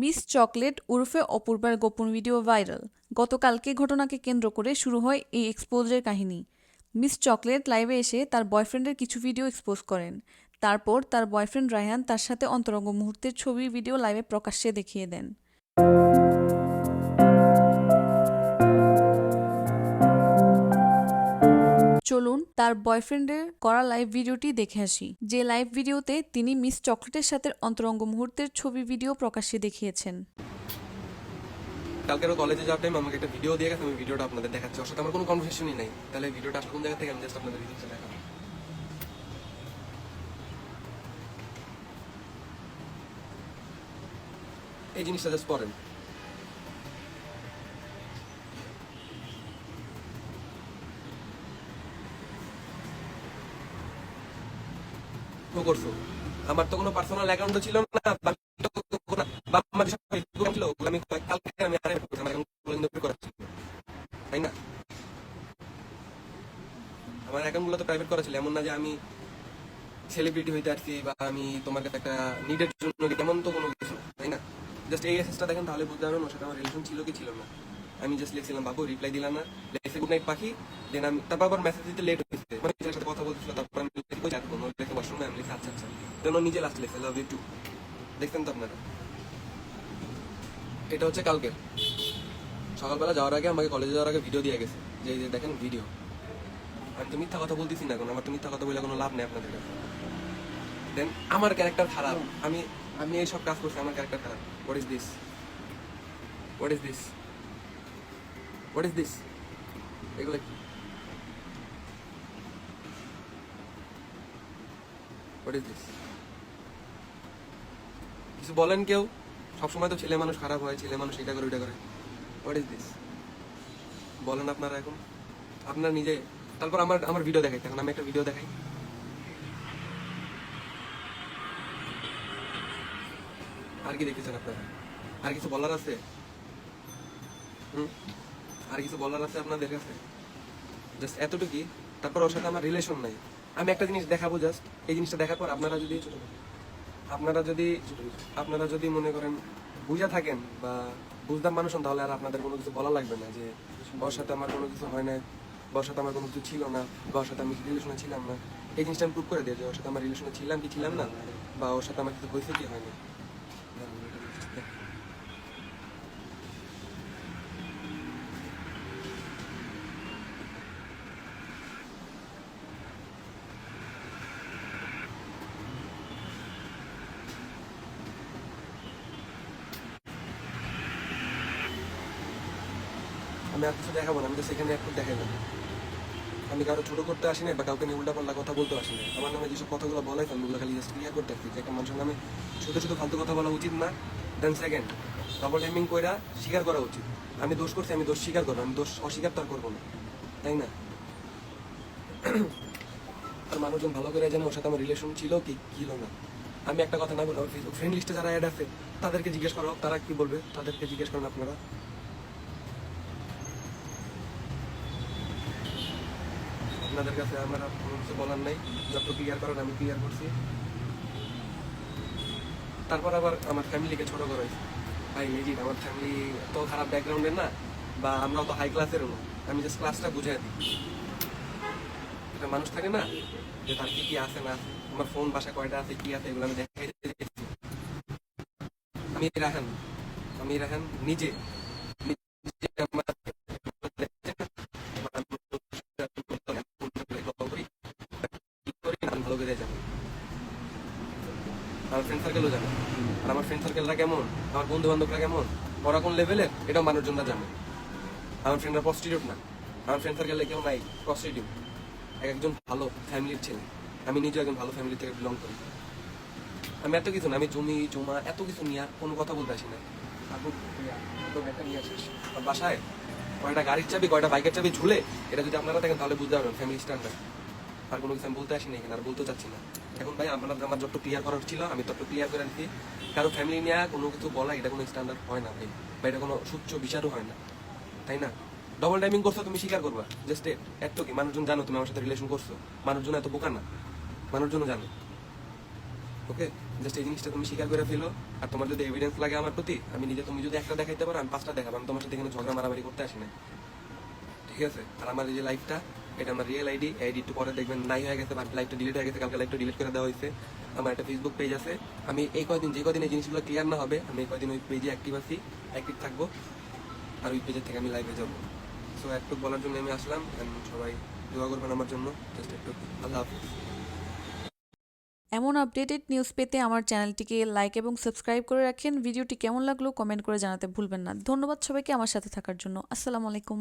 Miss chocolate উরফে অপূর্বার গোপন video viral. গতকালকে ঘটনাকে কেন্দ্র করে শুরু হয় এই এক্সপোজের কাহিনী। মিস চকলেট লাইভে এসে তার বয়ফ্রেন্ডের কিছু ভিডিও এক্সপোজ করেন। তারপর তার বয়ফ্রেন্ড রায়হান তার সাথে অন্তরঙ্গ মুহূর্তের ছবি, ভিডিও লাইভে প্রকাশ্যে দেখিয়ে দেন। চলুন তার বয়ফ্রেন্ডের করা লাইভ ভিডিওটি দেখে আসি, যে লাইভ ভিডিওতে তিনি মিস চকলেটের সাথে অন্তরঙ্গ মুহূর্তের ছবি ভিডিও প্রকাশ্যে দেখিয়েছেন। কালকেরও কলেজে যাওয়ার টাইম আমাকে একটা ভিডিও দিয়ে গেছে, আমি ভিডিওটা আপনাদের দেখাচ্ছি। ওর আমার কোনো কনভারসেশনই নাই। তাহলে ভিডিওটা আসলে কোন জায়গা থেকে আমি জাস্ট আপনাদের ভিডিওটা দেখাবো? এই জিনিসটা জাস্ট পড়েন। করছ। আমার তো কোনো পার্সোনাল আমি অ্যাকাউন্ট ছিল না এমন আমি সেলিব্রিটি হইতে বা আমি তোমার কাছে একটা নিডের জন্য কি তেমন তো কোনো কিছু তাই না? জাস্ট এই দেখেন, তাহলে বুঝতে আমার ছিল কি ছিল না। আমি জাস্ট লিখছিলাম বাবু রিপ্লাই দিলাম না। পাখি। দেন আমি তারপর আবার মেসেজ দিতে লেট হয়েছে। মানে কথা বলছিল তারপর আমি লিখছি, কই যাব ওর লেখে ওয়াশরুমে আমি লিখছি আচ্ছা ও নিজে লাস্ট লেখছে লাভ ইউ টু দেখতেন তো আপনারা? এটা হচ্ছে কালকে। সকালবেলা যাওয়ার আগে আমাকে কলেজে যাওয়ার আগে ভিডিও দিয়ে গেছে। যে যে দেখেন ভিডিও আমি তো মিথ্যা কথা বলতেছি না এখন আমার তো মিথ্যা কথা বলে কোনো লাভ নেই আপনাদের কাছে। দেন আমার ক্যারেক্টার খারাপ। আমি আমি এই সব কাজ করছি, আমার ক্যারেক্টার খারাপ। What is this what is this what is this এগুলো কি? হোয়াট ইজ দিস কিছু বলেন কেউ? সবসময় তো ছেলে মানুষ খারাপ হয়, ছেলে মানুষ এটা করে, ওইটা করে। হোয়াট ইজ দিস বলেন আপনারা এখন। আপনার নিজে, তারপর আমার আমার ভিডিও দেখাই এখন আমি একটা ভিডিও দেখাই। আর কি দেখেছেন আপনারা? আর কিছু বলার আছে? আর কিছু বলার আছে আপনাদের কাছে? জাস্ট এতটুকুই। তারপর ওর সাথে আমার রিলেশন নাই। আমি একটা জিনিস দেখাবো জাস্ট এই জিনিসটা দেখার পর আপনারা যদি আপনারা যদি আপনারা যদি মনে করেন বুঝা থাকেন বা বুঝতাম মানুষ তাহলে আর আপনাদের কোনো কিছু বলা লাগবে না যে বর্ষাতে আমার কোনো কিছু হয় না বর্ষাতে আমার কোনো কিছু ছিল না বর্ষাতে আমি রিলেশনে ছিলাম না। এই জিনিসটা আমি প্রুভ করে দিই যে ওর সাথে আমার রিলেশনে ছিলাম কি ছিলাম না, বা ওর সাথে আমার কিছু হয়েছে কি হয়নি। আমি আর কিছু দেখাবো না, আমি তো সেখানে একটু দেখাই না আমি কারও ছোট করতে আসি না বা কাউকে নিয়ে উল্টা পাল্লা কথা বলতে আসি না আমার নামে যেসব কথাগুলো বলাই আমি ওগুলো খালি জাস্ট ক্লিয়ার করতে আসছি যে একটা মানুষের নামে ছোট ছোট ফালতু কথা বলা উচিত না। দেন সেকেন্ড ডবল টাইমিং কইরা স্বীকার করা উচিত। আমি দোষ করছি, আমি দোষ স্বীকার করব, আমি দোষ অস্বীকার তো আর করব না। তাই না? আর মানুষজন ভালো করে জানে, ওর সাথে আমার রিলেশন ছিল কি ছিল না। আমি একটা কথা না ফেসবুক ফ্রেন্ড লিস্টে যারা অ্যাড আছে, তাদেরকে জিজ্ঞেস করো তারা কি বলবে? তাদেরকে জিজ্ঞেস করেন আপনারা। আপনাদের কাছে আমার কিছু বলার নাই। যত ক্লিয়ার করেন, আমি ক্লিয়ার করছি। তারপর আবার আমার ফ্যামিলিকে ছোট করা ভাই মেজিট আমার ফ্যামিলি তো খারাপ ব্যাকগ্রাউন্ডের না, বা আমরাও তো হাই ক্লাসেরও না আমি জাস্ট ক্লাসটা বুঝাই দিই। একটা মানুষ থাকে না, যে তার কি কি আছে না। আমার ফোন বাসায় কয়টা আছে, কি আছে, এগুলো আমি দেখাই। আমি রাহান আমি রাহান নিজে। আমার ফ্রেন্ড সার্কেলও জানে। আর আমার ফ্রেন্ড সার্কেলটা কেমন? আমার বন্ধু বান্ধবরা কেমন? ওরা কোন লেভেলের এটাও মানুষজনরা জানে। আমার ফ্রেন্ডরা প্রস্টিটিউট না। আমার ফ্রেন্ড সার্কেলে কেউ নাই প্রস্টিটিউট এক একজন ভালো ফ্যামিলির ছেলে। আমি নিজেও একজন ভালো ফ্যামিলি থেকে বিলং করি। আমি এত কিছু না, আমি জমি, জমা, এত কিছু নিয়ে কোনো কথা বলতে আসি না। বাসায় কয়টা গাড়ির চাবি, কয়টা বাইকের চাবি ঝুলে, এটা যদি আপনারা দেখেন তাহলে বুঝতে পারবেন ফ্যামিলি স্ট্যান্ডার্ড আর কোনো কিছু আমি বলতে আসিনি এখানে, আর বলতে চাচ্ছি না। এখন ভাই আপনার আমার যত ক্লিয়ার করার ছিল, আমি তত ক্লিয়ার করে দিচ্ছি কারও ফ্যামিলি নিয়ে কোনো কিছু বলা, এটা কোনো স্ট্যান্ডার্ড হয় না ভাই। বা এটা কোনো সুচ্চ বিচারও হয় না। তাই না? ডবল টাইমিং করছ, তুমি স্বীকার করবা। জাস্ট এত কি, মানুষজন জানো তুমি আমার সাথে রিলেশন করছ। মানুষজন এত বোকা না। মানুষজন জানো। ওকে জাস্ট এই জিনিসটা তুমি স্বীকার করে ফেলো। আর তোমার যদি এভিডেন্স লাগে আমার প্রতি, আমি নিজে তুমি যদি একটা দেখাইতে পারো, আমি পাঁচটা দেখাবো। আমি তোমার সাথে এখানে ঝগড়া মারামারি করতে আসি না ঠিক আছে? আর আমার এই যে লাইফটা এটা আমার রিয়েল আইডি আইডি একটু পরে দেখবেন নাই হয়ে গেছে বা লাইফটা ডিলিট হয়ে গেছে, কালকে লাইফটা ডিলিট করে দেওয়া হয়েছে। আমার একটা ফেসবুক পেজ আছে। আমি এই কয়দিন, যে কদিন এই জিনিসগুলো ক্লিয়ার না হবে, আমি এই কয়দিন ওই পেজে অ্যাক্টিভ আছি অ্যাক্টিভ থাকব, আর ওই পেজের থেকে আমি লাইভে যাব। সো একটু বলার জন্য আমি আসলাম সবাই দোয়া করবেন আমার জন্য। জাস্ট একটু, আল্লাহ হাফিজ। এমন আপডেটেড নিউজ পেতে আমার চ্যানেলটিকে লাইক এবং সাবস্ক্রাইব করে রাখেন। ভিডিওটি কেমন লাগল কমেন্ট করে জানাতে ভুলবেন না। ধন্যবাদ সবাইকে আমার সাথে থাকার জন্য। আসসালামু আলাইকুম।